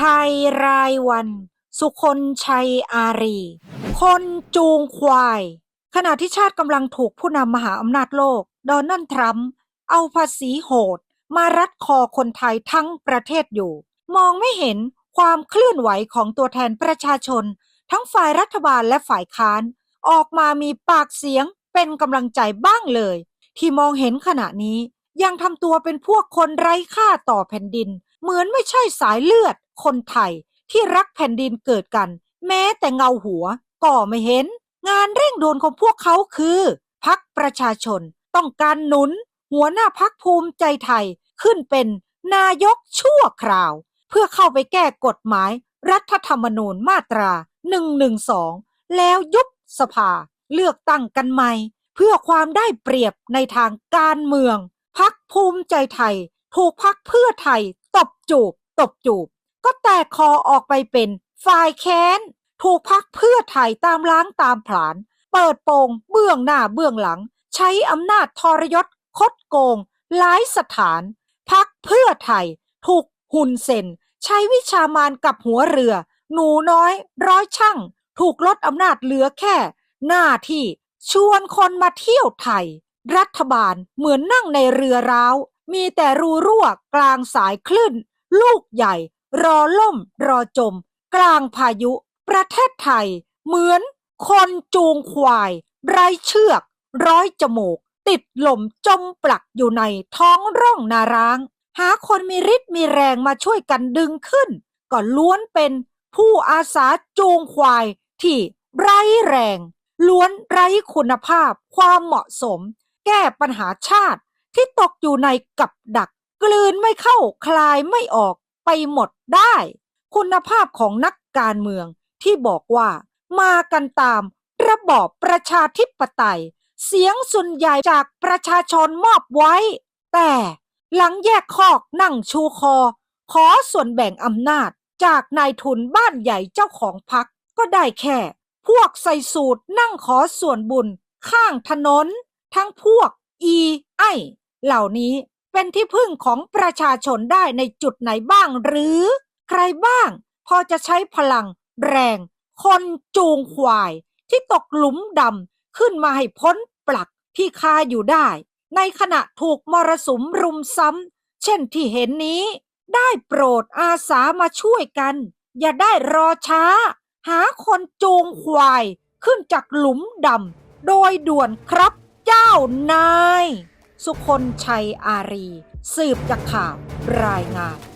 ภัยรายวัน สุคนชัยอารี คนจูงควาย ขณะที่ชาติกำลังถูกผู้นำมหาอำนาจโลกโดนัลด์ทรัมป์เอาภาษีโหด มารัดคอคนไทยทั้งประเทศอยู่ มองไม่เห็นความเคลื่อนไหวของตัวแทนประชาชน ทั้งฝ่ายรัฐบาลและฝ่ายค้าน ออกมามีปากเสียงเป็นกำลังใจบ้างเลย ที่มองเห็นขณะนี้ยังทำตัวเป็นพวกคนไร้ค่าต่อแผ่นดิน เหมือนไม่ใช่สายเลือด คนไทยที่รักแผ่นดินเกิดกัน แม้แต่เงาหัวก็ไม่เห็น งานเร่งด่วนของพวกเขาคือพักประชาชน ต้องการหนุน หัวหน้าพักภูมิใจไทยขึ้นเป็นนายกชั่วคราว เพื่อเข้าไปแก้กฎหมาย รัฐธรรมนูญมาตรา 112 แล้วยุบสภาเลือกตั้งกันใหม่ เพื่อความได้เปรียบในทางการเมือง พักภูมิใจไทย ถูกพักเพื่อไทย ตบจูบ ตบจูบ ก็แตกคอออกไปเป็นฝ่ายแค้น ถูกพักเพื่อไทยตามล้างตามผลาญเปิดโปงเบื้องหน้าเบื้องหลัง ใช้อำนาจทรยศคดโกงหลายสถาน พักเพื่อไทย ถูกหุ่นเซนใช้วิชามานกับหัวเรือ หนูน้อย ร้อยช่าง ถูกลดอำนาจเหลือแค่ หน้าที่ชวนคนมาเที่ยวไทย รัฐบาลเหมือนนั่งในเรือร้าว มีแต่รูรั่วกลางสายคลื่น ลูกใหญ่ รอล่มรอจม กลางพายุ ประเทศไทย เหมือนคนจูงควาย ไร้เชือก ร้อยจมูก ติดหล่มจมปลักอยู่ในท้องร่องนาร้าง หาคนมีฤทธิ์มีแรงมาช่วยกันดึงขึ้น ก็ล้วนเป็นผู้อาสาจูงควายที่ไร้แรง ล้วนไร้คุณภาพ ความเหมาะสม แก้ปัญหาชาติที่ตกอยู่ในกับดัก กลืนไม่เข้าคลายไม่ออก ไปหมดได้ คุณภาพของนักการเมืองที่บอกว่ามากันตามระบอบประชาธิปไตย เสียงส่วนใหญ่จากประชาชนมอบไว้ แต่หลังแยกคอกนั่งชูคอ ขอส่วนแบ่งอำนาจจากนายทุนบ้านใหญ่เจ้าของพักก็ได้แค่ พวกใส่สูตรนั่งขอส่วนบุญข้างถนน ทั้งพวกอีไอเหล่านี้ เป็นที่พึ่งของประชาชนได้ในจุดไหนบ้าง หรือใครบ้าง พอจะใช้พลัง แรง คนจูงควาย ที่ตกหลุมดำขึ้นมาให้พ้นปลักที่คาอยู่ได้ ในขณะถูกมรสุมรุมซ้ำ เช่นที่เห็นนี้ ได้โปรดอาสามาช่วยกัน อย่าได้รอช้า หาคนจูงควายขึ้นจากหลุมดำโดยด่วนครับเจ้านาย สุคนชัยอารี สืบจากข่าวรายงาน